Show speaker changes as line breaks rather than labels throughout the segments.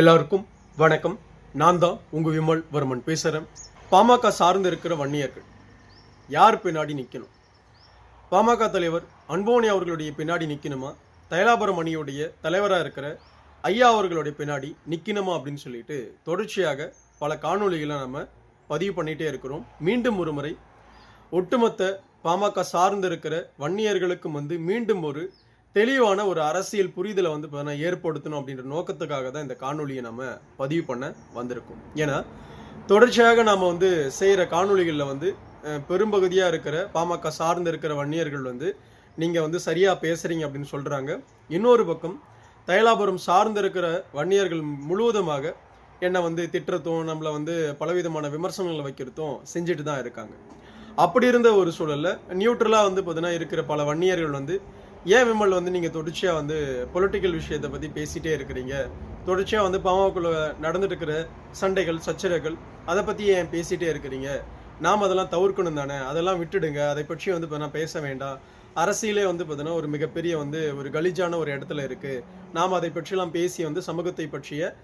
எல்லாருக்கும் வணக்கம். நான் தான் உங்கள் விமல் வர்மன் பேசுகிறேன் பாமக சார்ந்து இருக்கிற வன்னியர்கள் யார் பின்னாடி நிற்கணும் பாமக தலைவர் அன்போனி அவர்களுடைய பின்னாடி நிற்கணுமா தைலாபுரம் அணியுடைய தலைவராக இருக்கிற ஐயா அவர்களுடைய பின்னாடி நிற்கணுமா அப்படின்னு சொல்லிட்டு தொடர்ச்சியாக பல காணொளிகளை நம்ம பதிவு பண்ணிகிட்டே இருக்கிறோம். மீண்டும் ஒரு முறை ஒட்டுமொத்த பாமக சார்ந்து இருக்கிற வன்னியர்களுக்கும் வந்து மீண்டும் ஒரு தெளிவான ஒரு அரசியல் புரிதலை வந்து பார்த்தீங்கன்னா ஏற்படுத்தணும் அப்படின்ற நோக்கத்துக்காக தான் இந்த காணொலியை நம்ம பதிவு பண்ண வந்திருக்கோம். ஏன்னா தொடர்ச்சியாக நாம் வந்து செய்கிற காணொளிகளில் வந்து பெரும்பகுதியாக இருக்கிற பாமக சார்ந்து இருக்கிற வன்னியர்கள் வந்து நீங்கள் வந்து சரியாக பேசுகிறீங்க அப்படின்னு சொல்கிறாங்க இன்னொரு பக்கம் தைலாபுரம் சார்ந்து இருக்கிற வன்னியர்கள் முழுவதுமாக என்னை வந்து திட்டுறதும் நம்மளை வந்து பலவிதமான விமர்சனங்களை வைக்கிறதும் செஞ்சுட்டு தான் இருக்காங்க. அப்படி இருந்த ஒரு சூழலில் நியூட்ரலாக வந்து பார்த்தீங்கன்னா இருக்கிற பல வன்னியர்கள் வந்து ஏன் விமல் வந்து நீங்கள் தொடர்ச்சியாக வந்து பொலிட்டிக்கல் விஷயத்தை பற்றி பேசிட்டே இருக்கிறீங்க? தொடர்ச்சியாக வந்து பாமகக்குள்ள நடந்துட்டு இருக்கிற சண்டைகள் சச்சரவுகள் அதை பற்றி ஏன் பேசிட்டே இருக்கிறீங்க? நாம் அதெல்லாம் தவிர்க்கணும் தானே? அதெல்லாம் விட்டுடுங்க. அதை பற்றி வந்து பார்த்தீங்கன்னா பேச வேண்டாம். அரசியலே வந்து பார்த்தீங்கன்னா ஒரு மிகப்பெரிய வந்து ஒரு கலிஜான ஒரு இடத்துல இருக்குது நாம் அதை பற்றிலாம் பேசி வந்து சமூகத்தை பற்றிய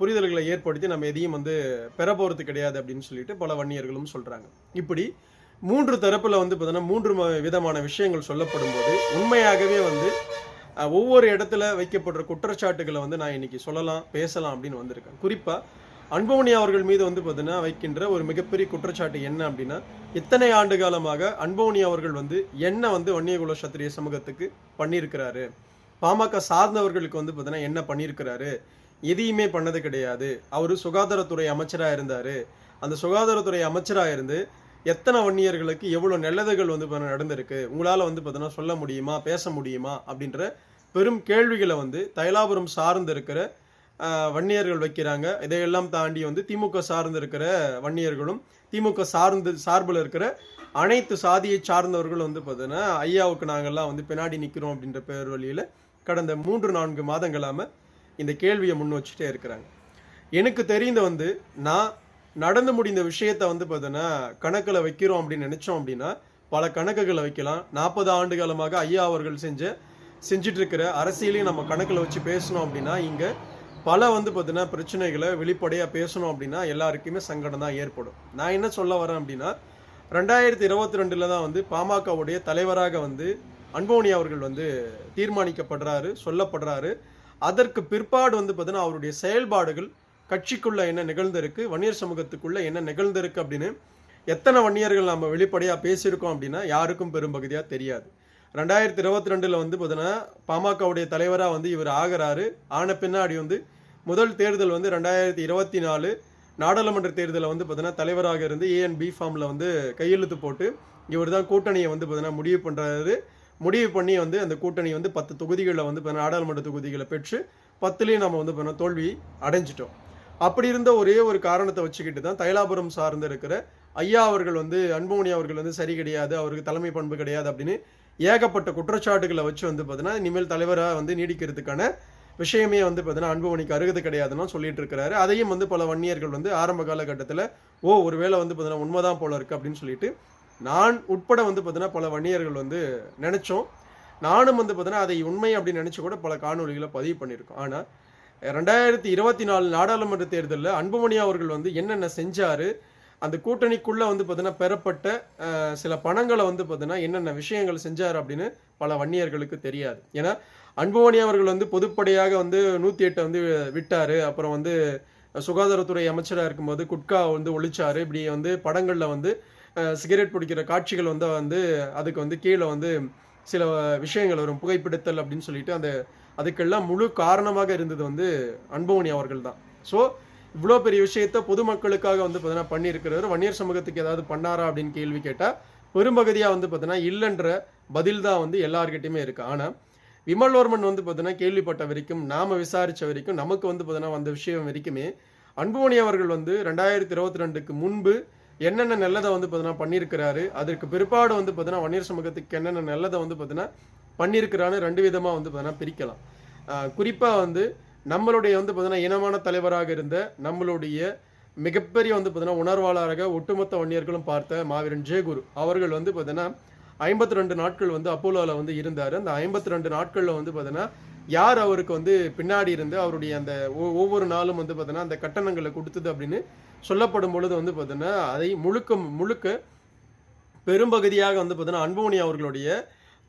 புரிதல்களை ஏற்படுத்தி நம்ம எதையும் வந்து பெற போகிறது கிடையாது அப்படின்னு சொல்லிட்டு பல வன்னியர்களும் சொல்கிறாங்க இப்படி மூன்று தரப்பில் வந்து பார்த்தீங்கன்னா மூன்று விதமான விஷயங்கள் சொல்லப்படும் போது உண்மையாகவே வந்து ஒவ்வொரு இடத்துல வைக்கப்படுற குற்றச்சாட்டுகளை வந்து நான் இன்னைக்கு சொல்லலாம் பேசலாம் அப்படின்னு வந்திருக்கேன். குறிப்பாக அன்புமணி அவர்கள் மீது வந்து பார்த்தீங்கன்னா வைக்கின்ற ஒரு மிகப்பெரிய குற்றச்சாட்டு என்ன அப்படின்னா இத்தனை ஆண்டு காலமாக அன்புமணி அவர்கள் வந்து என்ன வந்து வன்னியகுல சத்திரிய சமூகத்துக்கு பண்ணியிருக்கிறாரு? பாமக சார்ந்தவர்களுக்கு வந்து பார்த்தீங்கன்னா என்ன பண்ணியிருக்கிறாரு? எதையுமே பண்ணது கிடையாது. அவர் சுகாதாரத்துறை அமைச்சராக இருந்தார். அந்த சுகாதாரத்துறை அமைச்சராக இருந்து எத்தனை வன்னியர்களுக்கு எவ்வளோ நல்லதுகள் வந்து நடந்திருக்கு? உங்களால் வந்து பார்த்தோன்னா சொல்ல முடியுமா? பேச முடியுமா? அப்படின்ற பெரும் கேள்விகளை வந்து தைலாபுரம் சார்ந்து இருக்கிற வன்னியர்கள் வைக்கிறாங்க. இதையெல்லாம் தாண்டி வந்து திமுக சார்ந்து இருக்கிற வன்னியர்களும் திமுக சார்ந்து சார்பில் இருக்கிற அனைத்து சாதியை சார்ந்தவர்களும் வந்து பார்த்தோன்னா ஐயாவுக்கு நாங்கள்லாம் வந்து பின்னாடி நிற்கிறோம் அப்படின்ற பேர் வழியில் கடந்த மூன்று நான்கு மாதங்களாம இந்த கேள்வியை முன் வச்சுட்டே இருக்கிறாங்க. எனக்கு தெரிந்த வந்து நான் நடந்து முடிந்த விஷயத்த வந்து பார்த்தீங்கன்னா கணக்கில் வைக்கிறோம் அப்படின்னு நினச்சோம் அப்படின்னா பல கணக்குகளை வைக்கலாம். நாற்பது ஆண்டு காலமாக ஐயா அவர்கள் செஞ்ச செஞ்சுட்டு இருக்கிற அரசியலையும் நம்ம கணக்கில் வச்சு பேசணும் அப்படின்னா இங்கே பல வந்து பார்த்தீங்கன்னா பிரச்சனைகளை வெளிப்படையாக பேசணும் அப்படின்னா எல்லாருக்குமே சங்கடம் தான் ஏற்படும். நான் என்ன சொல்ல வரேன் அப்படின்னா ரெண்டாயிரத்தி இருபத்தி ரெண்டில் தான் வந்து பாமகவுடைய தலைவராக வந்து அன்போனி அவர்கள் வந்து தீர்மானிக்கப்படுறாரு சொல்லப்படுறாரு. அதற்கு பிற்பாடு வந்து பார்த்தீங்கன்னா அவருடைய செயல்பாடுகள் கட்சிக்குள்ளே என்ன நிகழ்ந்திருக்கு வன்னியர் சமூகத்துக்குள்ளே என்ன நிகழ்ந்திருக்கு அப்படின்னு எத்தனை வன்னியர்கள் நம்ம வெளிப்படையாக பேசியிருக்கோம் அப்படின்னா யாருக்கும் பெரும்பகுதியாக தெரியாது. ரெண்டாயிரத்தி இருபத்தி ரெண்டில் வந்து பார்த்தீங்கன்னா பாமகவுடைய தலைவராக வந்து இவர் ஆகிறாரு. ஆன பின்னாடி வந்து முதல் தேர்தல் வந்து ரெண்டாயிரத்தி இருபத்தி நாலு நாடாளுமன்ற தேர்தலில் வந்து பார்த்தீங்கன்னா தலைவராக இருந்து ஏஎன் பி ஃபார்மில் வந்து கையெழுத்து போட்டு இவர் தான் கூட்டணியை வந்து பார்த்தீங்கன்னா முடிவு பண்ணுறாரு முடிவு பண்ணி வந்து அந்த கூட்டணி வந்து பத்து தொகுதிகளில் வந்து பார்த்தீங்கன்னா நாடாளுமன்ற தொகுதிகளை பெற்று பத்துலேயும் நம்ம வந்து பார்த்தீங்கன்னா தோல்வி அடைஞ்சிட்டோம். அப்படி இருந்த ஒரே ஒரு காரணத்தை வச்சுக்கிட்டு தான் தைலாபுரம் சார்ந்து இருக்கிற ஐயா அவர்கள் வந்து அன்புமணி அவர்கள் வந்து சரி கிடையாது அவருக்கு தலைமை பண்பு கிடையாது அப்படின்னு ஏகப்பட்ட குற்றச்சாட்டுகளை வச்சு வந்து பார்த்தீங்கன்னா இனிமேல் தலைவராக வந்து நீடிக்கிறதுக்கான விஷயமே வந்து பார்த்தீங்கன்னா அன்புமணிக்கு அருகது கிடையாதுன்னு சொல்லிட்டு இருக்கிறாரு. அதையும் வந்து பல வன்னியர்கள் வந்து ஆரம்ப காலகட்டத்தில் ஓ ஒருவேளை வந்து பார்த்தீங்கன்னா உண்மைதான் போல இருக்கு அப்படின்னு சொல்லிட்டு நான் உட்பட வந்து பார்த்தீங்கன்னா பல வன்னியர்கள் வந்து நினைச்சோம். நானும் வந்து பார்த்தீங்கன்னா அதை உண்மை அப்படின்னு நினச்சி கூட பல காணொலிகளை பதிவு பண்ணியிருக்கோம். ஆனால் ரெண்டாயிரத்தி இருபத்தி நாலு நாடாளுமன்ற தேர்தலில் அன்புமணி அவர்கள் வந்து என்னென்ன செஞ்சார் அந்த கூட்டணிக்குள்ளே வந்து பார்த்தீங்கன்னா பெறப்பட்ட சில பணங்களை வந்து பார்த்தீங்கன்னா என்னென்ன விஷயங்கள் செஞ்சார் அப்படின்னு பல வன்னியர்களுக்கு தெரியாது. ஏன்னா அன்புமணி அவர்கள் வந்து பொதுப்படையாக வந்து நூற்றி எட்டை வந்து விட்டார். அப்புறம் வந்து சுகாதாரத்துறை அமைச்சராக இருக்கும்போது குட்கா வந்து ஒழிச்சார். இப்படி வந்து படங்களில் வந்து சிகரெட் பிடிக்கிற காட்சிகள் வந்து வந்து அதுக்கு வந்து கீழே வந்து சில விஷயங்கள் வரும். புகைப்பிடித்தல் அப்படின்னு சொல்லிட்டு அந்த அதுக்கெல்லாம் முழு காரணமாக இருந்தது வந்து அன்புமணி அவர்கள் தான். ஸோ இவ்வளோ பெரிய விஷயத்த பொதுமக்களுக்காக வந்து பார்த்தீங்கன்னா பண்ணியிருக்கிறவர் வன்னியர் சமூகத்துக்கு ஏதாவது பண்ணாரா அப்படின்னு கேள்வி கேட்டால் பெரும்பகுதியாக வந்து பார்த்தீங்கன்னா இல்லைன்ற பதில் தான் வந்து எல்லார்கிட்டையுமே இருக்குது ஆனால் விமல்வர்மன் வந்து பார்த்தீங்கன்னா கேள்விப்பட்ட வரைக்கும் நாம் விசாரித்த வரைக்கும் நமக்கு வந்து பார்த்தீங்கன்னா வந்த விஷயம் வரைக்குமே அன்புமணி அவர்கள் வந்து ரெண்டாயிரத்தி இருபத்தி ரெண்டுக்கு முன்பு என்னென்ன நல்லதை வந்து பார்த்தீங்கன்னா பண்ணியிருக்கிறாரு அதற்கு பிற்பாடு வந்து பார்த்தீங்கன்னா வன்னியர் சமூகத்துக்கு என்னென்ன நல்லதை வந்து பார்த்தீங்கன்னா பண்ணியிருக்கிறான்னு ரெண்டு விதமாக வந்து பார்த்தீங்கன்னா பிரிக்கலாம். குறிப்பாக வந்து நம்மளுடைய வந்து பார்த்தீங்கன்னா இனமான தலைவராக இருந்த நம்மளுடைய மிகப்பெரிய வந்து பார்த்தீங்கன்னா உணர்வாளராக ஒட்டுமொத்த வன்னியர்களும் பார்த்த மாவீரன் ஜெயகுரு அவர்கள் வந்து பார்த்தீங்கன்னா ஐம்பத்தி ரெண்டு நாட்கள் வந்து அப்போலோவில் வந்து இருந்தார். அந்த ஐம்பத்தி ரெண்டு நாட்களில் வந்து பார்த்தீங்கன்னா யார் அவருக்கு வந்து பின்னாடி இருந்து அவருடைய அந்த ஒவ்வொரு நாளும் வந்து பார்த்தீங்கன்னா அந்த கட்டணங்களை கொடுத்தது அப்படின்னு சொல்லப்படும் பொழுது வந்து பார்த்தீங்கன்னா அதை முழுக்க முழுக்க பெரும்பகுதியாக வந்து பார்த்தீங்கன்னா அன்புமணி அவர்களுடைய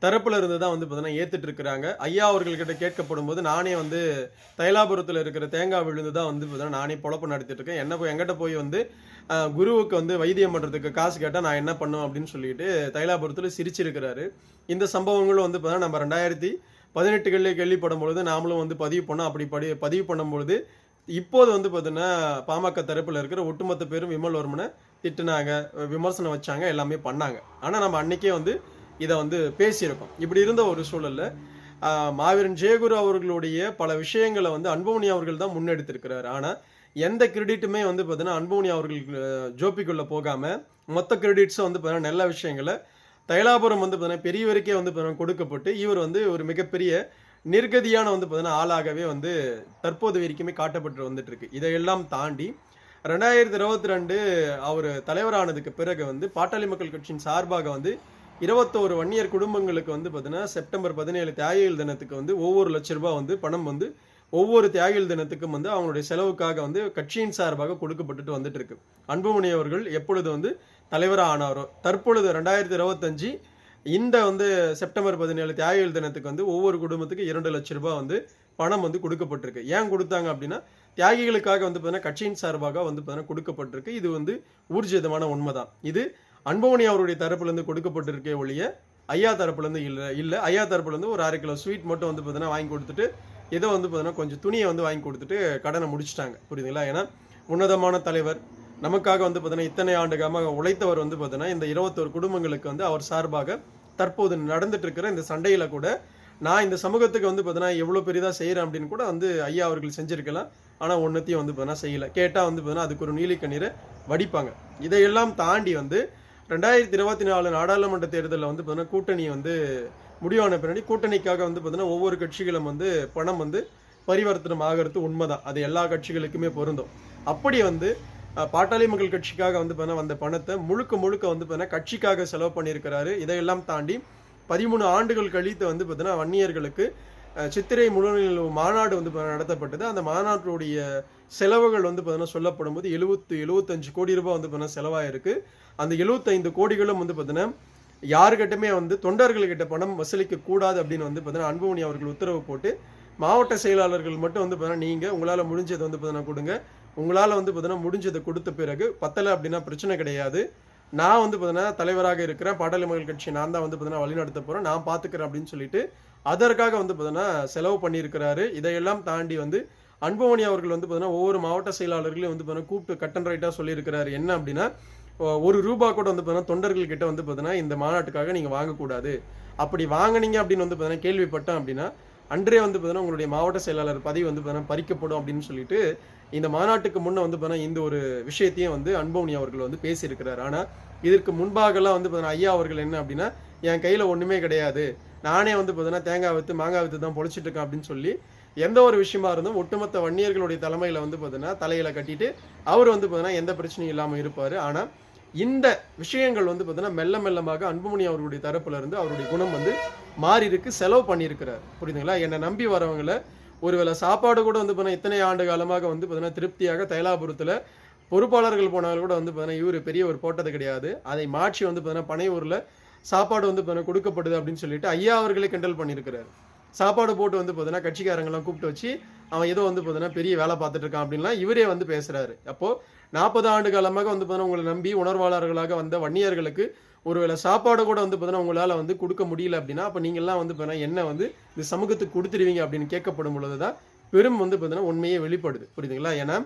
தரப்பில் இருந்து தான் வந்து பார்த்தீங்கன்னா ஏத்துட்டு இருக்கிறாங்க. ஐயா அவர்கள்கிட்ட கேட்கப்படும் போது நானே வந்து தைலாபுரத்தில் இருக்கிற தேங்காய் விழுந்து தான் வந்து பார்த்தீங்கன்னா நானே பொழப்பு நடத்திட்டு இருக்கேன். என்ன போய் எங்கிட்ட போய் வந்து குருவுக்கு வந்து வைத்தியம் பண்ணுறதுக்கு காசு கேட்டால் நான் என்ன பண்ணுவேன் அப்படின்னு சொல்லிட்டு தைலாபுரத்தில் சிரிச்சிருக்கிறாரு. இந்த சம்பவங்களும் வந்து பார்த்தீங்கன்னா நம்ம ரெண்டாயிரத்தி பதினெட்டுகளில் கேள்விப்படும் பொழுது நாமளும் வந்து பதிவு பண்ணோம். அப்படி படி பதிவு பண்ணும்பொழுது இப்போது வந்து பார்த்தீங்கன்னா பாமக தரப்பில் இருக்கிற ஒட்டுமொத்த பேரும் விமல் வர்மனை திட்டுனாங்க விமர்சனம் வச்சாங்க எல்லாமே பண்ணாங்க. ஆனால் நம்ம அன்னைக்கே வந்து இதை வந்து பேசியிருக்கோம். இப்படி இருந்த ஒரு சூழலில் மாவீரன் ஜெயகுரு அவர்களுடைய பல விஷயங்களை வந்து அன்புமணி அவர்கள் தான் முன்னெடுத்திருக்கிறார். ஆனால் எந்த கிரெடிட்டுமே வந்து பார்த்தீங்கன்னா அன்புமணி அவர்கள் ஜோப்பிக்குள்ளே போகாமல் மொத்த கிரெடிட்ஸும் வந்து பார்த்தீங்கன்னா நல்ல விஷயங்களை தைலாபுரம் வந்து பார்த்தீங்கன்னா பெரியவருக்கே வந்து பார்த்தீங்கன்னா கொடுக்கப்பட்டு இவர் வந்து ஒரு மிகப்பெரிய நிர்கதியான வந்து பார்த்தீங்கன்னா ஆளாகவே வந்து தற்போது வரைக்குமே காட்டப்பட்டு வந்துட்டு இருக்கு இதையெல்லாம் தாண்டி ரெண்டாயிரத்தி இருபத்தி ரெண்டு அவர் தலைவரானதுக்கு பிறகு வந்து பாட்டாளி மக்கள் கட்சியின் சார்பாக வந்து இருபத்தோரு வன்னியர் குடும்பங்களுக்கு வந்து பார்த்தீங்கன்னா செப்டம்பர் பதினேழு தியாகிகள் தினத்துக்கு வந்து ஒவ்வொரு லட்ச ரூபாய் வந்து பணம் வந்து ஒவ்வொரு தியாகிகள் தினத்துக்கும் வந்து அவங்களுடைய செலவுக்காக வந்து கட்சியின் சார்பாக கொடுக்கப்பட்டுட்டு வந்துட்டு இருக்கு அன்புமணி அவர்கள் எப்பொழுது வந்து தலைவராக ஆனாரோ தற்பொழுது ரெண்டாயிரத்தி இருபத்தஞ்சு இந்த வந்து செப்டம்பர் பதினேழு தியாகிகள் தினத்துக்கு வந்து ஒவ்வொரு குடும்பத்துக்கு இரண்டு லட்ச ரூபாய் வந்து பணம் வந்து கொடுக்கப்பட்டிருக்கு. ஏன் கொடுத்தாங்க அப்படின்னா தியாகிகளுக்காக வந்து பார்த்தீங்கன்னா கட்சியின் சார்பாக வந்து பார்த்தீங்கன்னா கொடுக்கப்பட்டிருக்கு. இது வந்து ஊர்ஜிதமான உண்மைதான். இது அன்பவனி அவருடைய தரப்புலேருந்து கொடுக்கப்பட்டிருக்கே ஒழிய ஐயா தரப்புலேருந்து இல்லை இல்லை. ஐயா தரப்புலேருந்து ஒரு அரை கிலோ ஸ்வீட் மட்டும் வந்து பார்த்தீங்கன்னா வாங்கி கொடுத்துட்டு ஏதோ வந்து பார்த்தீங்கன்னா கொஞ்சம் துணியை வந்து வாங்கி கொடுத்துட்டு கடனை முடிச்சிட்டாங்க. புரியுதுங்களா? ஏன்னா உன்னதமான தலைவர் நமக்காக வந்து பார்த்தீங்கன்னா இத்தனை ஆண்டு உழைத்தவர் வந்து பார்த்தீங்கன்னா இந்த இருபத்தோரு குடும்பங்களுக்கு வந்து அவர் சார்பாக தற்போது நடந்துட்டு இருக்கிற இந்த சண்டையில் கூட நான் இந்த சமூகத்துக்கு வந்து பார்த்தீங்கன்னா எவ்வளோ பெரிதாக செய்கிறேன் அப்படின்னு கூட வந்து ஐயா அவர்கள் செஞ்சிருக்கலாம். ஆனால் ஒன்றத்தையும் வந்து பார்த்தீங்கன்னா செய்யலை. கேட்டால் வந்து பார்த்தீங்கன்னா அதுக்கு ஒரு நீலி கண்ணீரை வடிப்பாங்க. இதையெல்லாம் தாண்டி வந்து ரெண்டாயிரத்தி இருபத்தி நாலு நாடாளுமன்ற தேர்தலில் வந்து பார்த்தீங்கன்னா கூட்டணி வந்து முடிவான பின்னாடி கூட்டணிக்காக வந்து பார்த்தீங்கன்னா ஒவ்வொரு கட்சிகளும் வந்து பணம் வந்து பரிவர்த்தனம் ஆகிறது உண்மைதான். அது எல்லா கட்சிகளுக்குமே பொருந்தும். அப்படி வந்து பாட்டாளி மக்கள் கட்சிக்காக வந்து பார்த்தீங்கன்னா வந்த பணத்தை முழுக்க முழுக்க வந்து பார்த்தீங்கன்னா கட்சிக்காக செலவு பண்ணியிருக்கிறாரு. இதையெல்லாம் தாண்டி பதிமூணு ஆண்டுகள் கழித்து வந்து பார்த்தீங்கன்னா வன்னியர்களுக்கு சித்திரை முழுநிலையில் மாநாடு வந்து பார்த்தீங்கன்னா நடத்தப்பட்டது. அந்த மாநாட்டுடைய செலவுகள் வந்து பார்த்தீங்கன்னா சொல்லப்படும் போது எழுபத்து எழுபத்தஞ்சு கோடி ரூபாய் வந்து பார்த்தீங்கன்னா செலவாயிருக்கு. அந்த எழுபத்தைந்து கோடிகளும் வந்து பார்த்தீங்கன்னா யாருக்கிட்டமே வந்து தொண்டர்கள்கிட்ட பணம் வசூலிக்க கூடாது அப்படின்னு வந்து பார்த்தீங்கன்னா அன்புமணி அவர்கள் உத்தரவு போட்டு மாவட்ட செயலாளர்கள் மட்டும் வந்து பார்த்தீங்கன்னா நீங்கள் உங்களால் முடிஞ்சதை வந்து பார்த்தீங்கன்னா கொடுங்க. உங்களால் வந்து பார்த்தீங்கன்னா முடிஞ்சதை கொடுத்த பிறகு பத்தலை அப்படின்னா பிரச்சனை கிடையாது நான் வந்து பார்த்தீங்கன்னா தலைவராக இருக்கிறேன் பாட்டாளி மக்கள் கட்சி நான் தான் வந்து பார்த்தீங்கன்னா வழிநடத்த போகிறேன் நான் பார்த்துக்கிறேன் அப்படின்னு சொல்லிட்டு அதற்காக வந்து பார்த்தீங்கன்னா செலவு பண்ணியிருக்கிறாரு இதையெல்லாம் தாண்டி வந்து அன்புமணி அவர்கள் வந்து பார்த்தீங்கன்னா ஒவ்வொரு மாவட்ட செயலாளர்களையும் வந்து பார்த்தீங்கன்னா கூப்பிட்டு கட்டன் ரைட்டாக சொல்லியிருக்கிறாரு என்ன அப்படின்னா ஒரு ரூபா கூட வந்து பார்த்தீங்கன்னா தொண்டர்கள் வந்து பார்த்தீங்கன்னா இந்த மாநாட்டுக்காக நீங்கள் வாங்கக்கூடாது அப்படி வாங்குனீங்க அப்படின்னு வந்து பார்த்தீங்கன்னா கேள்விப்பட்டேன் அப்படின்னா அன்றே வந்து பார்த்தீங்கன்னா உங்களுடைய மாவட்ட செயலாளர் பதவி வந்து பார்த்தீங்கன்னா பறிக்கப்படும் அப்படின்னு சொல்லிட்டு இந்த மாநாட்டுக்கு முன்னே வந்து பார்த்தீங்கன்னா இந்த ஒரு விஷயத்தையும் வந்து அன்பவுனி அவர்கள் வந்து பேசியிருக்கிறார். ஆனால் இதற்கு முன்பாகலாம் வந்து பார்த்தீங்கன்னா ஐயா அவர்கள் என்ன அப்படின்னா என் கையில் ஒன்றுமே கிடையாது. நானே வந்து பார்த்தீங்கன்னா தேங்காய் வித்து மாங்காய் வித்து தான் பொழிச்சிட்டு இருக்கேன் அப்படின்னு சொல்லி எந்த ஒரு விஷயமா இருந்தும் ஒட்டுமொத்த வன்னியர்களுடைய தலைமையில் வந்து பார்த்தீங்கன்னா தலையில கட்டிட்டு அவர் வந்து பார்த்தீங்கன்னா எந்த பிரச்சனையும் இல்லாமல் இருப்பார். ஆனால் இந்த விஷயங்கள் வந்து பார்த்தீங்கன்னா மெல்ல மெல்லமாக அன்புமணி அவர்களுடைய தரப்புல இருந்து அவருடைய குணம் வந்து மாறி இருக்கு செலவு பண்ணியிருக்கிறார். புரியுதுங்களா? என்னை நம்பி வரவங்களை ஒருவேளை சாப்பாடு கூட வந்து பார்த்தீங்கன்னா இத்தனை ஆண்டு காலமாக வந்து பார்த்தீங்கன்னா திருப்தியாக தைலாபுரத்தில் பொறுப்பாளர்கள் போனாலும் கூட வந்து பார்த்தீங்கன்னா இவர் பெரிய ஒரு போட்டது கிடையாது. அதை மாற்றி வந்து பார்த்தீங்கன்னா பனையூரில் சாப்பாடு வந்து பார்த்தீங்கன்னா கொடுக்கப்படுது அப்படின்னு சொல்லிட்டு ஐயா அவர்களே கிண்டல் பண்ணியிருக்கிறார். சாப்பாடு போட்டு வந்து பார்த்தீங்கன்னா கட்சிக்காரங்கெல்லாம் கூப்பிட்டு வச்சு அவன் ஏதோ வந்து பார்த்தீங்கன்னா பெரிய வேலை பார்த்துட்டு இருக்கான் அப்படின்லாம் இவரே வந்து பேசுறாரு. அப்போ நாற்பது ஆண்டு காலமாக வந்து பார்த்தீங்கன்னா உங்களை நம்பி உணர்வாளர்களாக வந்த வன்னியர்களுக்கு ஒருவேளை சாப்பாடு கூட வந்து பார்த்தீங்கன்னா உங்களால் வந்து கொடுக்க முடியல அப்படின்னா அப்போ நீங்கள்லாம் வந்து பார்த்தீங்கன்னா என்ன வந்து இந்த சமூகத்துக்கு கொடுத்துருவீங்க அப்படின்னு கேட்கப்படும் பொழுது தான் பெரும் வந்து பார்த்தீங்கன்னா உண்மையே வெளிப்படுது. புரியுதுங்களா? ஏன்னா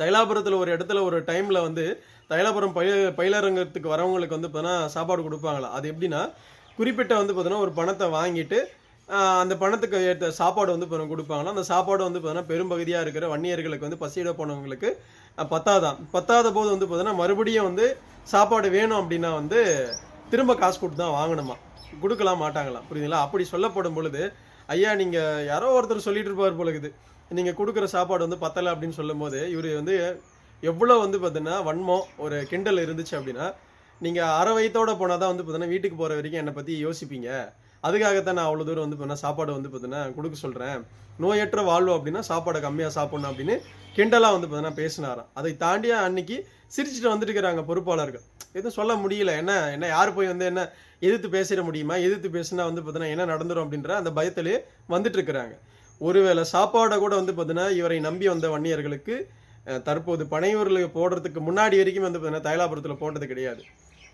தைலாபுரத்தில் ஒரு இடத்துல ஒரு டைமில் வந்து தைலாபுரம் பயில பயிலரங்கத்துக்கு வரவங்களுக்கு வந்து பார்த்தீங்கன்னா சாப்பாடு கொடுப்பாங்களா? அது எப்படின்னா குறிப்பிட்ட வந்து பார்த்தீங்கன்னா ஒரு பணத்தை வாங்கிட்டு அந்த பணத்துக்கு ஏற்ற சாப்பாடு வந்து இப்போ கொடுப்பாங்கன்னா அந்த சாப்பாடு வந்து பார்த்தீங்கன்னா பெரும்பகுதியாக இருக்கிற வன்னியர்களுக்கு வந்து பசியிட போனவங்களுக்கு பத்தாதான் பத்தாத போது வந்து பார்த்தீங்கன்னா மறுபடியும் வந்து சாப்பாடு வேணும் அப்படின்னா வந்து திரும்ப காசு கொடுத்து தான் வாங்கணுமா? கொடுக்கலாம் மாட்டாங்களாம். புரியுதுங்களா? அப்படி சொல்லப்படும் பொழுது ஐயா நீங்கள் யாரோ ஒருத்தர் சொல்லிட்டு இருப்பார் பொழுது நீங்கள் கொடுக்குற சாப்பாடு வந்து பத்தலை அப்படின்னு சொல்லும்போது இவர் வந்து எவ்வளோ வந்து பார்த்தீங்கன்னா வன்மம் ஒரு கிண்டல் இருந்துச்சு அப்படின்னா நீங்கள் அரை வயத்தோட போனால் தான் வந்து பார்த்தீங்கன்னா வீட்டுக்கு போகிற வரைக்கும் என்னை பற்றி யோசிப்பீங்க. அதுக்காகத்தான் நான் அவ்வளோ தூரம் வந்து பார்த்தீங்கன்னா சாப்பாடு வந்து பார்த்தீங்கன்னா கொடுக்க சொல்கிறேன் நோயற்ற வாழ்வு அப்படின்னா சாப்பாடை கம்மியாக சாப்பிடணும் அப்படின்னு கிண்டலாக வந்து பார்த்தீங்கன்னா பேசினாராம். அதை தாண்டியா அன்னைக்கு சிரிச்சுட்டு வந்துட்டு இருக்கிறாங்க பொறுப்பாளர்கள். எதுவும் சொல்ல முடியல. என்ன என்ன யார் போய் வந்து என்ன எதிர்த்து பேசிட முடியுமா? எதிர்த்து பேசினா வந்து பார்த்தீங்கன்னா என்ன நடந்துடும் அப்படின்ற அந்த பயத்திலே வந்துட்டு இருக்கிறாங்க. ஒருவேளை சாப்பாடை கூட வந்து பார்த்தீங்கன்னா இவரை நம்பி வந்த வன்னியர்களுக்கு தற்போது பனையூரில் போடுறதுக்கு முன்னாடி வரைக்கும் வந்து பார்த்தீங்கன்னா தைலாபுரத்தில் போட்டது கிடையாது.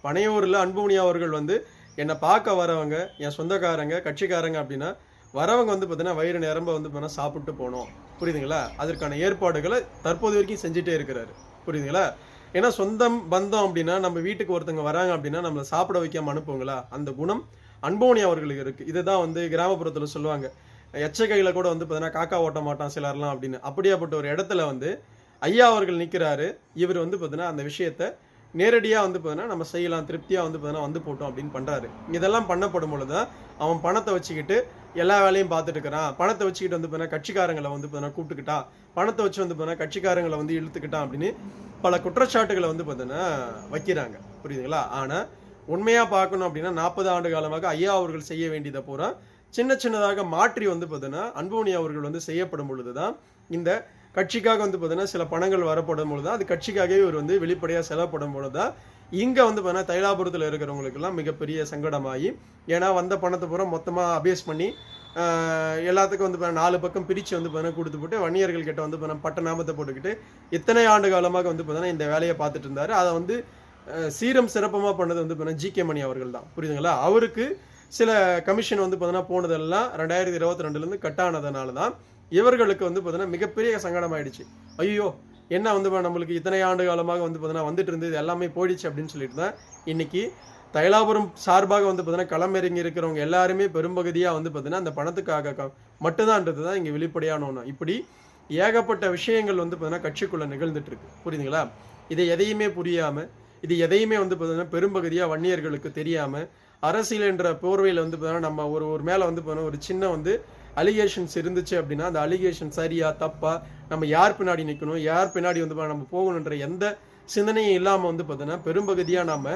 பனையூரில் அன்புமணி அவர்கள் வந்து என்னை பார்க்க வரவங்க என் சொந்தக்காரங்க கட்சிக்காரங்க அப்படின்னா வரவங்க வந்து பார்த்தீங்கன்னா வயிறு நிரம்ப வந்து பார்த்தீங்கன்னா சாப்பிட்டு போகணும் புரியுதுங்களா? அதற்கான ஏற்பாடுகளை தற்போது வரைக்கும் செஞ்சுட்டே இருக்கிறாரு. புரியுதுங்களா? ஏன்னா சொந்தம் பந்தம் அப்படின்னா நம்ம வீட்டுக்கு ஒருத்தவங்க வராங்க அப்படின்னா நம்மளை சாப்பிட வைக்காம அனுப்புங்களா அந்த குணம் அன்போனி அவர்களுக்கு இருக்குது இதுதான் வந்து கிராமப்புறத்தில் சொல்லுவாங்க. எச்சக்கையில் கூட வந்து பார்த்தீங்கன்னா காக்கா ஓட்ட மாட்டான் சிலர்லாம் அப்படின்னு. அப்படியாப்பட்ட ஒரு இடத்துல வந்து ஐயா அவர்கள் நிற்கிறாரு இவர் வந்து பார்த்தீங்கன்னா அந்த விஷயத்த நேரடியாக வந்து பார்த்தீங்கன்னா நம்ம செய்யலாம் திருப்தியாக வந்து பார்த்தீங்கன்னா வந்து போட்டோம் அப்படின்னு பண்ணுறாரு இதெல்லாம் பண்ணப்படும் பொழுது தான் அவன் பணத்தை வச்சுக்கிட்டு எல்லா வேலையும் பார்த்துட்டு இருக்கிறான். பணத்தை வச்சுக்கிட்டு வந்து பார்த்தீங்கன்னா கட்சிக்காரங்களை வந்து பார்த்தீங்கன்னா கூப்பிட்டுக்கிட்டா. பணத்தை வச்சு வந்து பார்த்தீங்கன்னா கட்சிக்காரங்களை வந்து இழுத்துக்கிட்டான் அப்படின்னு பல குற்றச்சாட்டுகளை வந்து பார்த்தீங்கன்னா வைக்கிறாங்க. புரியுதுங்களா? ஆனால் உண்மையாக பார்க்கணும் அப்படின்னா நாற்பது ஆண்டு காலமாக ஐயா அவர்கள் செய்ய வேண்டியதை பூரா சின்ன சின்னதாக மாற்றி வந்து பார்த்தீங்கன்னா அன்புமணி அவர்கள் வந்து செய்யப்படும் பொழுது தான் இந்த கட்சிக்காக வந்து பார்த்தீங்கன்னா சில பணங்கள் வரப்படும் பொழுது தான் அது கட்சிக்காகவே இவர் வந்து வெளிப்படையாக செலவுப்படும் பொழுது தான் இங்கே வந்து பார்த்தீங்கன்னா தைலாபுரத்தில் இருக்கிறவங்களுக்கெல்லாம் மிகப்பெரிய சங்கடமாகி ஏன்னா வந்த பணத்தை பூரா மொத்தமாக அபேஸ் பண்ணி எல்லாத்துக்கும் வந்து பார்த்தீங்கன்னா நாலு பக்கம் பிரித்து வந்து பார்த்தீங்கன்னா கொடுத்து போட்டு வன்னியர்கள் கிட்ட வந்து பார்த்தீங்கன்னா பட்ட நாமத்தை போட்டுக்கிட்டு இத்தனை ஆண்டு காலமாக வந்து பார்த்தீங்கன்னா இந்த வேலையை பார்த்துட்டு இருந்தார். அதை வந்து சீரம் சிறப்பமாக பண்ணது வந்து பார்த்தீங்கன்னா ஜி கே மணி அவர்கள் தான். புரியுதுங்களா? அவருக்கு சில கமிஷன் வந்து பார்த்தீங்கன்னா போனதெல்லாம் ரெண்டாயிரத்தி இருபத்தி ரெண்டுலேருந்து கட் ஆனதுனால தான் இவர்களுக்கு வந்து பார்த்தீங்கன்னா மிகப்பெரிய சங்கடம் ஆயிடுச்சு ஐயோ என்ன வந்து நம்மளுக்கு இத்தனை ஆண்டு காலமாக வந்து பார்த்தீங்கன்னா வந்துட்டு இருந்தது எல்லாமே போயிடுச்சு அப்படின்னு சொல்லிட்டு தான் இன்னைக்கு தைலாபுரம் சார்பாக வந்து பார்த்தீங்கன்னா களமிறங்கி இருக்கிறவங்க எல்லாருமே பெரும்பகுதியாக வந்து பார்த்தீங்கன்னா அந்த பணத்துக்காக மட்டும்தான்றது தான் இங்கே வெளிப்படையான ஒன்று இப்படி ஏகப்பட்ட விஷயங்கள் வந்து பார்த்தீங்கன்னா கட்சிக்குள்ளே நிகழ்ந்துட்டு இருக்கு. புரியுதுங்களா? இதை எதையுமே புரியாமல் இது எதையுமே வந்து பார்த்தீங்கன்னா பெரும்பகுதியாக வன்னியர்களுக்கு தெரியாமல் அரசியல் என்ற போர்வையில் வந்து பார்த்தீங்கன்னா நம்ம ஒரு ஒரு மேலே வந்து பார்த்தீங்கன்னா ஒரு சின்ன வந்து அலிகேஷன்ஸ் இருந்துச்சு அப்படின்னா அந்த அலிகேஷன் சரியா தப்பா நம்ம யார் பின்னாடி நிற்கணும் யார் பின்னாடி வந்து நம்ம போகணுன்ற எந்த சிந்தனையும் இல்லாமல் வந்து பார்த்தோன்னா பெரும்பகுதியாக நாம்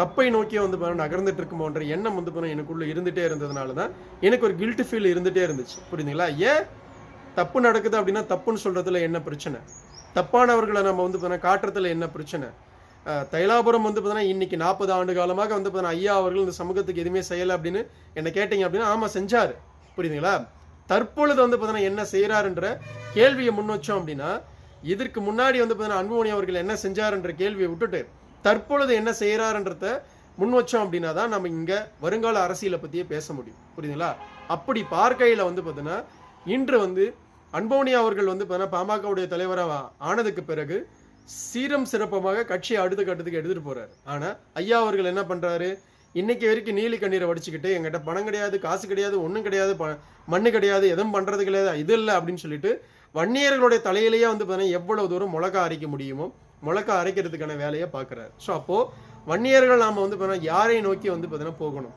தப்பை நோக்கியே வந்து பார்த்தோம் நகர்ந்துட்டு இருக்குமோன்ற எண்ணம் வந்து பார்த்தீங்கன்னா எனக்குள்ளே இருந்துகிட்டே இருந்ததுனால தான் எனக்கு ஒரு கில்ட் ஃபீல் இருந்துகிட்டே இருந்துச்சு. புரியுதுங்களா? ஏன் தப்பு நடக்குது அப்படின்னா தப்புன்னு சொல்கிறதுல என்ன பிரச்சனை? தப்பானவர்களை நம்ம வந்து பார்த்தீங்கன்னா காட்டுறதுல என்ன பிரச்சனை? தைலாபுரம் வந்து பார்த்தீங்கன்னா இன்னைக்கு நாற்பது ஆண்டு காலமாக வந்து பார்த்தீங்கன்னா ஐயா அவர்கள் இந்த சமூகத்துக்கு எதுவுமே செய்யலை அப்படின்னு என்னை கேட்டீங்க அப்படின்னா ஆமாம் செஞ்சார். புரியுதுங்களா? தற்பொழுது வந்து பார்த்தீங்கன்னா என்ன செய்கிறாருன்ற கேள்வியை முன் வச்சோம் அப்படின்னா இதற்கு முன்னாடி வந்து பார்த்தீங்கன்னா அன்புமணி அவர்கள் என்ன செஞ்சாருன்ற கேள்வியை விட்டுட்டு தற்பொழுது என்ன செய்கிறாருன்றத முன் வச்சோம் அப்படின்னா தான் நம்ம இங்கே வருங்கால அரசியலை பற்றியே பேச முடியும். புரியுதுங்களா? அப்படி பார்க்கையில் வந்து பார்த்தீங்கன்னா இன்று வந்து அன்போனி அவர்கள் வந்து பார்த்தீங்கன்னா பாமகவுடைய தலைவராக ஆனதுக்கு பிறகு சீரம் சிறப்பமாக கட்சியை அடுத்த கட்டத்துக்கு எடுத்துகிட்டு போகிறாரு ஆனால் ஐயா அவர்கள் என்ன பண்ணுறாரு இன்னைக்கு வரைக்கும் நீலி கண்ணீரை வடிச்சுக்கிட்டு எங்கிட்ட பணம் கிடையாது காசு கிடையாது ஒன்றும் கிடையாது ப- மண்ணு கிடையாது எதுவும் பண்ணுறது கிடையாது இது இல்லை அப்படின்னு சொல்லிட்டு வன்னியர்களுடைய தலையிலேயே வந்து பார்த்தீங்கன்னா எவ்வளவு தூரம் முழக்க அரைக்க முடியுமோ முழக்க அரைக்கிறதுக்கான வேலையை பார்க்குறாரு. ஸோ அப்போது வன்னியர்கள் நாம் வந்து பார்த்தீங்கன்னா யாரை நோக்கி வந்து பார்த்தீங்கன்னா போகணும்?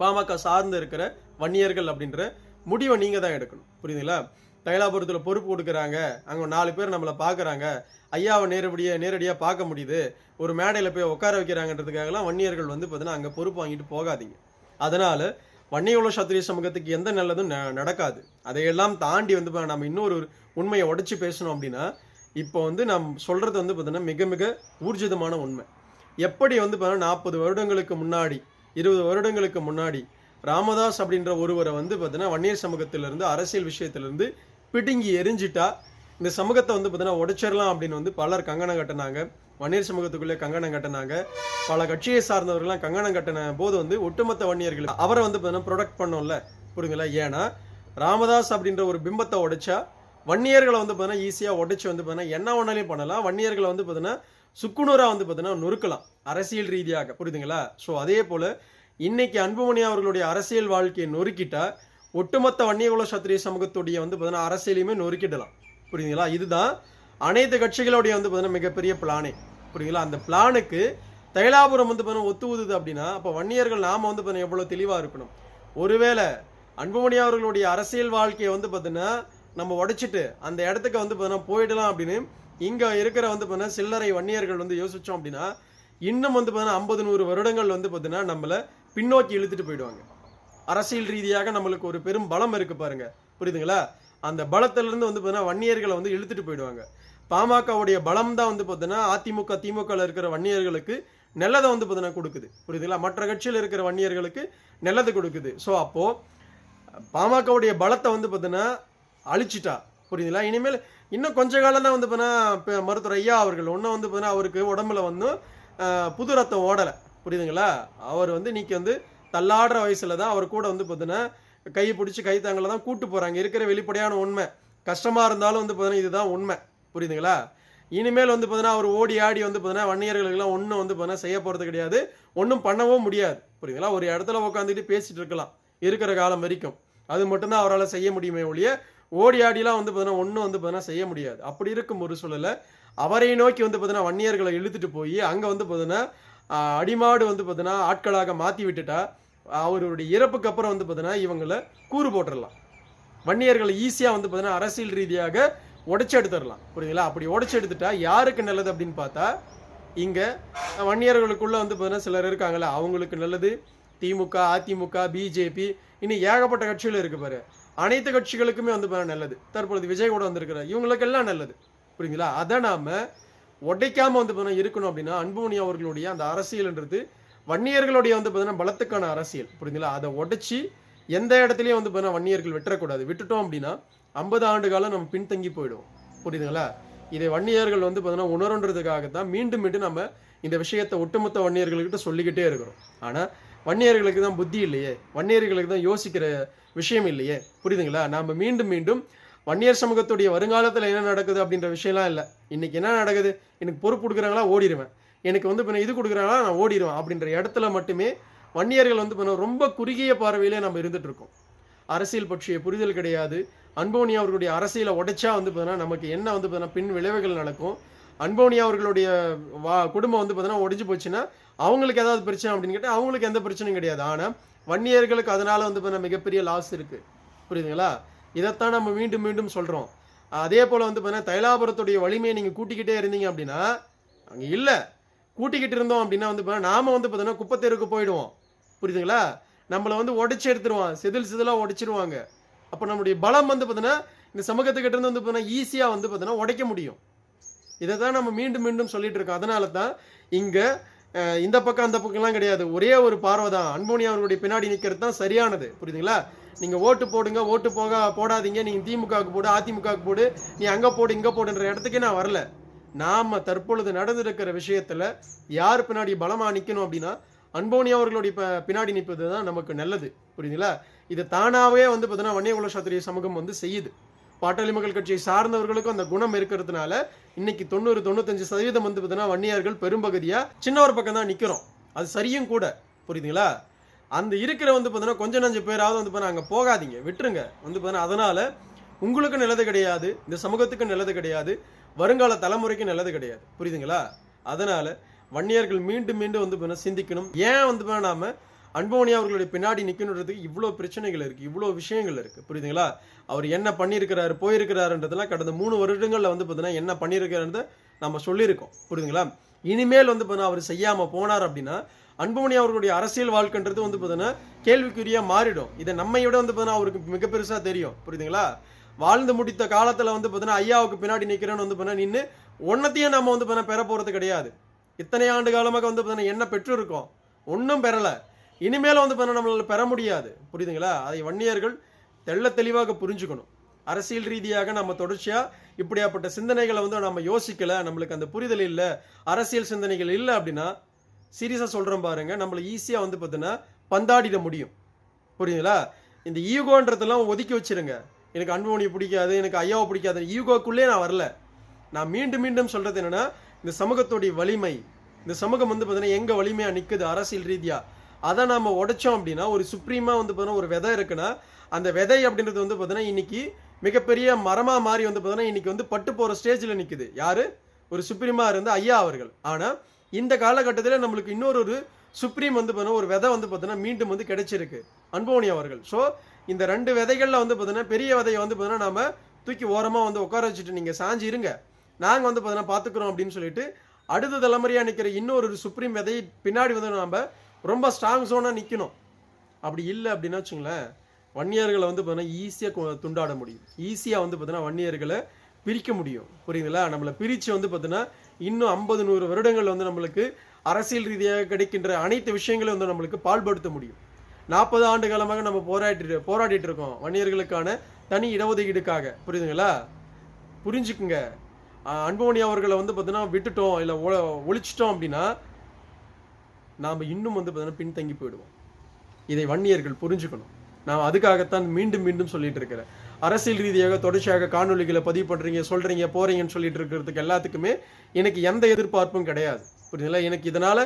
பாமக சார்ந்து இருக்கிற வன்னியர்கள் அப்படின்ற முடிவை நீங்கள் தான் எடுக்கணும். புரியுதுங்களா? தைலாபுரத்தில் பொறுப்பு கொடுக்குறாங்க. அங்கே நாலு பேர் நம்மளை பார்க்குறாங்க. ஐயாவை நேரடியாக நேரடியாக பார்க்க முடியுது. ஒரு மேடையில் போய் உட்கார வைக்கிறாங்கன்றதுக்காகலாம் வன்னியர்கள் வந்து பார்த்தீங்கன்னா அங்கே பொறுப்பு வாங்கிட்டு போகாதீங்க. அதனால் வன்னியுள்ள சத்திரிய சமூகத்துக்கு எந்த நல்லதும் ந- நடக்காது. அதையெல்லாம் தாண்டி வந்து நம்ம இன்னொரு உண்மையை உடச்சி பேசணும் அப்படின்னா இப்போ வந்து நம் சொல்கிறது வந்து பார்த்தீங்கன்னா மிக மிக ஊர்ஜிதமான உண்மை. எப்படி வந்து பார்த்தீங்கன்னா நாற்பது வருடங்களுக்கு முன்னாடி இருபது வருடங்களுக்கு முன்னாடி ராமதாஸ் அப்படின்ற ஒருவரை வந்து பார்த்தீங்கன்னா வன்னியர் சமூகத்திலிருந்து அரசியல் விஷயத்திலிருந்து பிடுங்கி எரிஞ்சிட்டா இந்த சமூகத்தை வந்து பார்த்தீங்கன்னா உடைச்சிடலாம் அப்படின்னு வந்து பலர் கங்கணம் கட்டினாங்க. வன்னியர் சமூகத்துக்குள்ளே கங்கணம் கட்டினாங்க. பல கட்சியை சார்ந்தவர்கள்லாம் கங்கணம் கட்டின போது வந்து ஒட்டுமொத்த வன்னியர்கள் அவரை வந்து பார்த்தீங்கன்னா ப்ரொடக்ட் பண்ணோம்ல. புரியுங்களா ஏன்னா ராமதாஸ் அப்படின்ற ஒரு பிம்பத்தை உடைச்சா வன்னியர்களை வந்து பார்த்தீங்கன்னா ஈஸியாக உடைச்சி வந்து பார்த்தீங்கன்னா என்ன ஒன்றாலையும் பண்ணலாம். வன்னியர்களை வந்து பார்த்தீங்கன்னா சுக்குநூறாக வந்து பார்த்தீங்கன்னா நொறுக்கலாம். அரசியல் ரீதியாக. புரியுதுங்களா? ஸோ அதே போல் இன்னைக்கு அன்புமணி அவர்களுடைய அரசியல் வாழ்க்கையை நொறுக்கிட்டா ஒட்டுமொத்த வன்னியகுல சத்திரிய சமூகத்துடைய வந்து பார்த்தீங்கன்னா அரசியலையுமே நொறுக்கிடலாம். புரியுதுங்களா? இதுதான் அனைத்து கட்சிகளுடைய வந்து பார்த்தீங்கன்னா மிகப்பெரிய பிளானே. புரியுங்களா அந்த பிளானுக்கு தைலாபுரம் வந்து பார்த்தீங்கன்னா ஒத்து ஊதுது அப்படின்னா அப்போ வன்னியர்கள் நாம் வந்து பார்த்தீங்கன்னா எவ்வளோ தெளிவாக இருக்கணும்? ஒருவேளை அன்புமணி அவர்களுடைய அரசியல் வாழ்க்கையை வந்து பார்த்தீங்கன்னா நம்ம உடைச்சிட்டு அந்த இடத்துக்கு வந்து பார்த்தீங்கன்னா போயிடலாம் அப்படின்னு இங்கே இருக்கிற வந்து பார்த்தீங்கன்னா சில்லறை வன்னியர்கள் வந்து யோசித்தோம் அப்படின்னா இன்னும் வந்து பார்த்தீங்கன்னா ஐம்பது நூறு வருடங்கள் வந்து பார்த்தீங்கன்னா நம்மளை பின்னோக்கி இழுத்துட்டு போயிடுவாங்க. அரசியல் ரீதியாக நம்மளுக்கு ஒரு பெரும் பலம் இருக்குது பாருங்கள் புரியுதுங்களா? அந்த பலத்திலிருந்து வந்து பார்த்தீங்கன்னா வன்னியர்களை வந்து இழுத்துட்டு போயிடுவாங்க. பாமகவுடைய பலம் தான் வந்து பார்த்தீங்கன்னா அதிமுக திமுகவில் இருக்கிற வன்னியர்களுக்கு நல்லதை வந்து பார்த்தீங்கன்னா கொடுக்குது. புரியுதுங்களா? மற்ற கட்சியில் இருக்கிற வன்னியர்களுக்கு நல்லது கொடுக்குது. ஸோ அப்போது பாமகவுடைய பலத்தை வந்து பார்த்தீங்கன்னா அழிச்சிட்டா. புரியுதுங்களா? இனிமேல் இன்னும் கொஞ்ச காலம் தான் வந்து பார்த்தீங்கன்னா மருத்துவர் ஐயா அவர்கள் ஒன்றும் வந்து பார்த்தீங்கன்னா அவருக்கு உடம்புல வந்து புது ரத்தம் ஓடலை. புரியுதுங்களா? அவர் வந்து இன்னைக்கு வந்து தள்ளாடுற வயசில் தான் அவர் கூட வந்து பார்த்தீங்கன்னா கையை பிடிச்சி கை தாங்களை தான் கூட்டு போகிறாங்க இருக்கிற வெளிப்படையான உண்மை. கஷ்டமாக இருந்தாலும் வந்து பார்த்தீங்கன்னா இதுதான் உண்மை. புரியுதுங்களா? இனிமேல் வந்து பார்த்தீங்கன்னா அவர் ஓடி ஆடி வந்து பார்த்தீங்கன்னா வன்னியர்களுக்கெல்லாம் ஒன்றும் வந்து பார்த்தீங்கன்னா செய்ய போகிறது கிடையாது. ஒன்றும் பண்ணவும் முடியாது. புரியுதுங்களா? ஒரு இடத்துல உட்காந்துக்கிட்டு பேசிட்டு இருக்கலாம். இருக்கிற காலம் வரைக்கும். அது மட்டும்தான் அவரால் செய்ய முடியுமே ஒழிய ஓடி ஆடிலாம் வந்து பார்த்தீங்கன்னா ஒன்றும் வந்து பார்த்தீங்கன்னா செய்ய முடியாது. அப்படி இருக்கும் ஒரு சூழலை அவரை நோக்கி வந்து பார்த்தீங்கன்னா வன்னியர்களை இழுத்துட்டு போய் அங்கே வந்து பார்த்தீங்கன்னா அடிமாடு வந்து பார்த்தீங்கன்னா ஆட்களாக மாற்றி விட்டுட்டா அவருடைய இறப்புக்கு அப்புறம் வந்து பார்த்தீங்கன்னா இவங்களை கூறு போட்டுடலாம் வன்னியர்களை ஈஸியாக வந்து பார்த்தீங்கன்னா அரசியல் ரீதியாக உடைச்சி எடுத்துடலாம். புரியுதுங்களா? அப்படி உடைச்சி எடுத்துட்டா யாருக்கு நல்லது அப்படின்னு பார்த்தா இங்கே வன்னியர்களுக்குள்ளே வந்து பார்த்தீங்கன்னா சிலர் இருக்காங்களே அவங்களுக்கு நல்லது. திமுக அதிமுக பிஜேபி இன்னும் ஏகப்பட்ட கட்சிகள் இருக்குது பாரு. அனைத்து கட்சிகளுக்குமே வந்து பாரு நல்லது. தற்பொழுது விஜய் கூட வந்திருக்கிறார். இவங்களுக்கெல்லாம் நல்லது. புரியுங்களா அதை நாம் உடைக்காமல் வந்து பார்த்தீங்கன்னா இருக்கணும் அப்படின்னா அன்புமணி அவர்களுடைய அந்த அரசியல்ன்றது வன்னியர்களுடைய வந்து பார்த்தீங்கன்னா பலத்துக்கான அரசியல். புரியுதுங்களா? அதை உடைச்சி எந்த இடத்துலையும் வந்து பார்த்தீங்கன்னா வன்னியர்கள் விட்டுறக்கூடாது. விட்டுட்டோம் அப்படின்னா ஐம்பது ஆண்டு காலம் நம்ம பின்தங்கி போயிடுவோம். புரியுதுங்களா? இதை வன்னியர்கள் வந்து பார்த்தோன்னா உணருன்றதுக்காக தான் மீண்டும் மீண்டும் நம்ம இந்த விஷயத்தை ஒட்டுமொத்த வன்னியர்கள்கிட்ட சொல்லிக்கிட்டே இருக்கிறோம். ஆனால் வன்னியர்களுக்கு தான் புத்தி இல்லையே? வன்னியர்களுக்கு தான் யோசிக்கிற விஷயம் இல்லையே? புரியுதுங்களா? நாம் மீண்டும் மீண்டும் வன்னியர் சமூகத்துடைய வருங்காலத்தில் என்ன நடக்குது அப்படின்ற விஷயம்லாம் இல்லை. இன்னைக்கு என்ன நடக்குது? எனக்கு பொறுப்பு கொடுக்குறாங்களா? ஓடிடுவேன் எனக்கு வந்து இப்போ இது கொடுக்குறாங்களா? நான் ஓடிடுவேன் அப்படின்ற இடத்துல மட்டுமே வன்னியர்கள் வந்து இப்போ ரொம்ப குறுகிய பார்வையிலே நம்ம இருந்துகிட்ருக்கோம் அரசியல் பற்றிய புரிதல் கிடையாது. அன்போனி அவர்களுடைய அரசியலை உடைச்சா வந்து பார்த்தீங்கன்னா நமக்கு என்ன வந்து பார்த்தீங்கன்னா பின் விளைவுகள் நடக்கும். அன்போனி அவர்களுடைய வா குடும்பம் வந்து பார்த்தீங்கன்னா ஒடிஞ்சு போச்சுன்னா அவங்களுக்கு ஏதாவது பிரச்சனை அப்படின்னு கேட்டால் அவங்களுக்கு எந்த பிரச்சனையும் கிடையாது. ஆனால் வன்னியர்களுக்கு அதனால் வந்து பார்த்தீங்கன்னா மிகப்பெரிய லாஸ் இருக்கு. புரியுதுங்களா? இதைத்தான் நம்ம மீண்டும் மீண்டும் சொல்கிறோம் அதே போல் வந்து பார்த்தீங்கன்னா தைலாபுரத்துடைய வலிமையை நீங்கள் கூட்டிக்கிட்டே இருந்தீங்க அப்படின்னா அங்கே இல்லை. கூட்டிக்கிட்டு இருந்தோம் அப்படின்னா வந்து பார்த்தீங்கன்னா நாம வந்து பார்த்தீங்கன்னா குப்பத்தெருக்கு போயிடுவோம். புரியுதுங்களா? நம்மளை வந்து உடச்சி எடுத்துருவான். செதில் செதிலாக உடச்சிருவாங்க. அப்போ நம்முடைய பலம் வந்து பார்த்தீங்கன்னா இந்த சமூகத்துக்கிட்ட இருந்து வந்து பார்த்தீங்கன்னா ஈஸியாக வந்து பார்த்தீங்கன்னா உடைக்க முடியும். இதை தான் நம்ம மீண்டும் மீண்டும் சொல்லிட்டு இருக்கோம். அதனால தான் இங்கே இந்த பக்கம் அந்த பக்கம்லாம் கிடையாது. ஒரே ஒரு பார்வை தான். அன்போனி அவர்களுடைய பின்னாடி நிற்கிறது தான் சரியானது. புரியுதுங்களா? நீங்கள் ஓட்டு போடுங்க ஓட்டு போக போடாதீங்க. நீங்கள் திமுகவுக்கு போடு அதிமுகவுக்கு போடு. நீ அங்கே போடு இங்கே போடுன்ற இடத்துக்கே நான் வரல. நாம் தற்பொழுது நடந்திருக்கிற விஷயத்தில் யார் பின்னாடி பலமாக நிற்கணும் அப்படின்னா அன்போனி அவர்களுடைய ப- பின்னாடி நிற்பது தான் நமக்கு நல்லது. புரியுதுங்களா? இது தானாவே வந்து பார்த்தீங்கன்னா வன்னியகுல சத்திரிய சமூகம் வந்து செய்யுது. பாட்டாளி மக்கள் கட்சியை சார்ந்தவர்களுக்கும் அந்த குணம் இருக்கிறதுனால இன்னைக்கு தொண்ணூறு தொண்ணூத்தஞ்சு சதவீதம் வந்து பார்த்தீங்கன்னா வன்னியர்கள் பெரும்பகுதியாக சின்னவர் பக்கம் தான் நிற்கிறோம் அது சரியும் கூட. புரியுதுங்களா? அந்த இருக்கிற வந்து பார்த்தீங்கன்னா கொஞ்சம் நஞ்சு பேராவது வந்து பார்த்தீங்கன்னா அங்கே போகாதீங்க. விட்டுருங்க. வந்து பார்த்தீங்கன்னா அதனால உங்களுக்கு நல்லது கிடையாது. இந்த சமூகத்துக்கு நல்லது கிடையாது. வருங்கால தலைமுறைக்கு நல்லது கிடையாது. புரியுதுங்களா? அதனால வன்னியர்கள் மீண்டும் மீண்டும் வந்து பார்த்தீங்கன்னா சிந்திக்கணும். ஏன் வந்து பார்த்தீங்கன்னா நாம அன்போனியா அவர்களுடைய பின்னாடி நிற்கணுன்றதுக்கு இவ்வளோ பிரச்சனைகள் இருக்குது இவ்வளோ விஷயங்கள் இருக்குது புரியுதுங்களா? அவர் என்ன பண்ணியிருக்கிறாரு போயிருக்கிறாருன்றதெல்லாம் கடந்த மூணு வருடங்களில் வந்து பார்த்தீங்கன்னா என்ன பண்ணியிருக்காருன்றத நம்ம சொல்லியிருக்கோம். புரியுதுங்களா? இனிமேல் வந்து பார்த்தீங்கன்னா அவர் செய்யாமல் போனார் அப்படின்னா அன்புமணி அவர்களுடைய அரசியல் வாழ்க்கைன்றது வந்து பார்த்தீங்கன்னா கேள்விக்குறியாக மாறிடும். இதை நம்மை விட வந்து பார்த்தீங்கன்னா அவருக்கு மிக பெருசாக தெரியும். புரியுதுங்களா? வாழ்ந்து முடித்த காலத்தில் வந்து பார்த்தீங்கன்னா ஐயாவுக்கு பின்னாடி நிற்கிறேன்னு வந்து பார்த்தீங்கன்னா நின்று ஒன்றத்தையும் நம்ம வந்து பார்த்தீங்கன்னா பெற போகிறது கிடையாது. இத்தனை ஆண்டு காலமாக வந்து பார்த்தீங்கன்னா என்ன பெற்றிருக்கோம்? ஒன்றும் பெறலை. இனிமேல் வந்து பார்த்தீங்கன்னா நம்மளால் பெற முடியாது. புரியுதுங்களா? அதை வன்னியர்கள் தெள்ள தெளிவாக புரிஞ்சுக்கணும். அரசியல் ரீதியாக நம்ம தொடர்ச்சியாக இப்படியாப்பட்ட சிந்தனைகளை வந்து நம்ம யோசிக்கலை நம்மளுக்கு அந்த புரிதல் இல்லை அரசியல் சிந்தனைகள் இல்லை அப்படின்னா சீரியஸாக சொல்கிறோம் பாருங்க நம்மளை ஈஸியாக வந்து பார்த்தீங்கன்னா பந்தாடிட முடியும். புரியுதுங்களா? இந்த ஈகோன்றதெல்லாம் ஒதுக்கி வச்சிருங்க. எனக்கு அன்புமணி பிடிக்காது எனக்கு ஐயாவை பிடிக்காது ஈகோக்குள்ளே நான் வரல. நான் மீண்டும் மீண்டும் சொல்கிறது என்னென்னா இந்த சமூகத்துடைய வலிமை இந்த சமூகம் வந்து பார்த்தீங்கன்னா எங்கே வலிமையாக நிற்குது அரசியல் ரீதியாக அதை நம்ம உடைச்சோம் அப்படின்னா ஒரு சுப்ரீமாக வந்து பார்த்தோன்னா ஒரு விதை இருக்குன்னா அந்த விதை அப்படின்றது வந்து பார்த்தோன்னா இன்னைக்கு மிகப்பெரிய மரமாக மாறி வந்து பார்த்தோன்னா இன்னைக்கு வந்து பட்டு போகிற ஸ்டேஜில் நிற்குது யார்? ஒரு சுப்ரீமாக இருந்த ஐயா அவர்கள். ஆனால் இந்த காலகட்டத்தில் நம்மளுக்கு இன்னொரு ஒரு சுப்ரீம் வந்து பார்த்தீங்கன்னா ஒரு விதை வந்து பார்த்தோன்னா மீண்டும் வந்து கிடைச்சிருக்கு. அன்போனி அவர்கள். ஸோ இந்த ரெண்டு விதைகளில் வந்து பார்த்தோன்னா பெரிய விதையை வந்து பார்த்தோன்னா நாம் தூக்கி ஓரமாக வந்து உட்கார வச்சுட்டு நீங்கள் சாஞ்சு இருங்க. நாங்கள் வந்து பார்த்தோன்னா பார்த்துக்குறோம் அப்படின்னு சொல்லிட்டு அடுத்த தலைமுறையாக நிற்கிற இன்னொரு சுப்ரீம் விதை பின்னாடி வந்து நாம் ரொம்ப ஸ்ட்ராங் ஜோனா நிற்கணும் அப்படி இல்லை அப்படின்னா வச்சுங்களேன் வன்னியர்களை வந்து பார்த்தீங்கன்னா ஈஸியாக துண்டாட முடியும். ஈஸியாக வந்து பார்த்தீங்கன்னா வன்னியர்களை பிரிக்க முடியும். புரியுதுங்களா? நம்மளை பிரித்து வந்து பார்த்தீங்கன்னா இன்னும் ஐம்பது நூறு வருடங்கள் வந்து நம்மளுக்கு அரசியல் ரீதியாக கிடைக்கின்ற அனைத்து விஷயங்களையும் வந்து நம்மளுக்கு பால்படுத்த முடியும். நாற்பது ஆண்டு காலமாக நம்ம போராடிட்டு போராடிட்டு இருக்கோம் வன்னியர்களுக்கான தனி இடஒதுக்கீடுக்காக. புரியுதுங்களா? புரிஞ்சுக்குங்க. அன்புமணி அவர்களை வந்து பார்த்தீங்கன்னா விட்டுட்டோம் இல்லை ஒழிச்சிட்டோம் அப்படின்னா நாம் இன்னும் வந்து பார்த்தீங்கன்னா பின்தங்கி போயிடுவோம். இதை வன்னியர்கள் புரிஞ்சுக்கணும். நான் அதுக்காகத்தான் மீண்டும் மீண்டும் சொல்லிட்டு இருக்கிறேன். அரசியல் ரீதியாக தொடர்ச்சியாக காணொளிகளை பதிவு பண்ணுறீங்க சொல்கிறீங்க போகிறீங்கன்னு சொல்லிட்டு இருக்கிறதுக்கு எல்லாத்துக்குமே எனக்கு எந்த எதிர்பார்ப்பும் கிடையாது. புரியுதுங்களா? எனக்கு இதனால்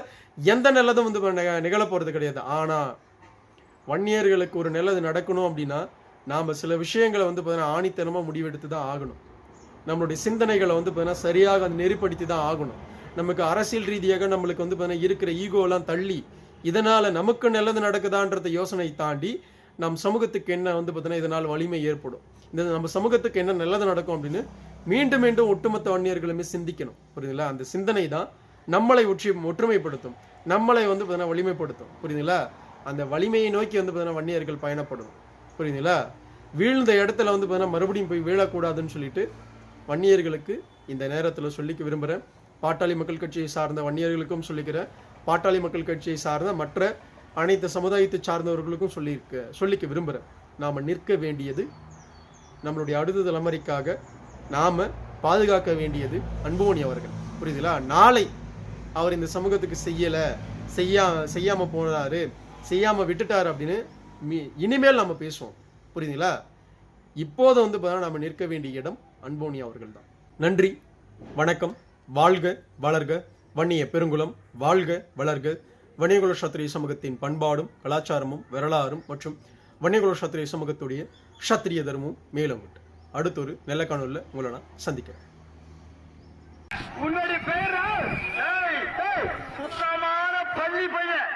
எந்த நல்லதும் வந்து நிகழ போகிறது கிடையாது. ஆனால் வன்னியர்களுக்கு ஒரு நல்லது நடக்கணும் அப்படின்னா நாம் சில விஷயங்களை வந்து பார்த்தீங்கன்னா ஆணித்தனமாக முடிவெடுத்து தான் ஆகணும். நம்மளுடைய சிந்தனைகளை வந்து பார்த்தீங்கன்னா சரியாக நெறிப்படுத்தி தான் ஆகணும். நமக்கு அரசியல் ரீதியாக நம்மளுக்கு வந்து பார்த்தீங்கன்னா இருக்கிற ஈகோலாம் தள்ளி இதனால் நமக்கு நல்லது நடக்குதான்றத யோசனை தாண்டி நம் சமூகத்துக்கு என்ன வந்து பார்த்தீங்கன்னா இதனால் வலிமை ஏற்படும். இந்த நம்ம சமூகத்துக்கு என்ன நல்லது நடக்கும் அப்படின்னு மீண்டும் மீண்டும் ஒட்டுமொத்த வன்னியர்களுமே சிந்திக்கணும். புரியுதுங்களா? அந்த சிந்தனை தான் நம்மளை ஒற்றி ஒற்றுமைப்படுத்தும். நம்மளை வந்து பார்த்தீங்கன்னா வலிமைப்படுத்தும். புரியுதுங்களா? அந்த வலிமையை நோக்கி வந்து பார்த்தீங்கன்னா வன்னியர்கள் பயணப்படணும். புரியுதுங்களா? வீழ்ந்த இடத்துல வந்து பார்த்தீங்கன்னா மறுபடியும் போய் வீழக்கூடாதுன்னு சொல்லிட்டு வன்னியர்களுக்கு இந்த நேரத்தில் சொல்லிக்க விரும்புகிறேன் பாட்டாளி மக்கள் கட்சியை சார்ந்த வன்னியர்களுக்கும் சொல்லிக்கிறேன் பாட்டாளி மக்கள் கட்சியை சார்ந்த மற்ற அனைத்து சமுதாயத்தை சார்ந்தவர்களுக்கும் சொல்லியிருக்க சொல்லிக்க விரும்புகிறேன். நாம் நிற்க வேண்டியது நம்மளுடைய அடுத்த தலைமுறைக்காக நாம் பாதுகாக்க வேண்டியது அன்புமணி அவர்கள். புரியுதுங்களா? நாளை அவர் இந்த சமூகத்துக்கு செய்யலை செய்யா செய்யாமல் போனாரு செய்யாமல் விட்டுட்டார் அப்படின்னு மீ- இனிமேல் நம்ம பேசுவோம். புரியுதுங்களா? இப்போது வந்து பார்த்தா நம்ம நிற்க வேண்டிய இடம் அன்போனி அவர்கள் தான் நன்றி வணக்கம். வாழ்க வளர்க வன்னிய பெருங்குளம் வாழ்க வளர்க. வன்னியகுல சத்திரிய சமூகத்தின் பண்பாடும் கலாச்சாரமும் வரலாறும் மற்றும் வன்னியகுல சத்திரிய சமூகத்துடைய சத்திரிய தர்மமும் மேலும் உண்டு. அடுத்தொரு நல்ல காணொலியில் உங்களை நான் சந்திக்கிறேன்.
பேர்? சுத்தமான பள்ளி பையன்.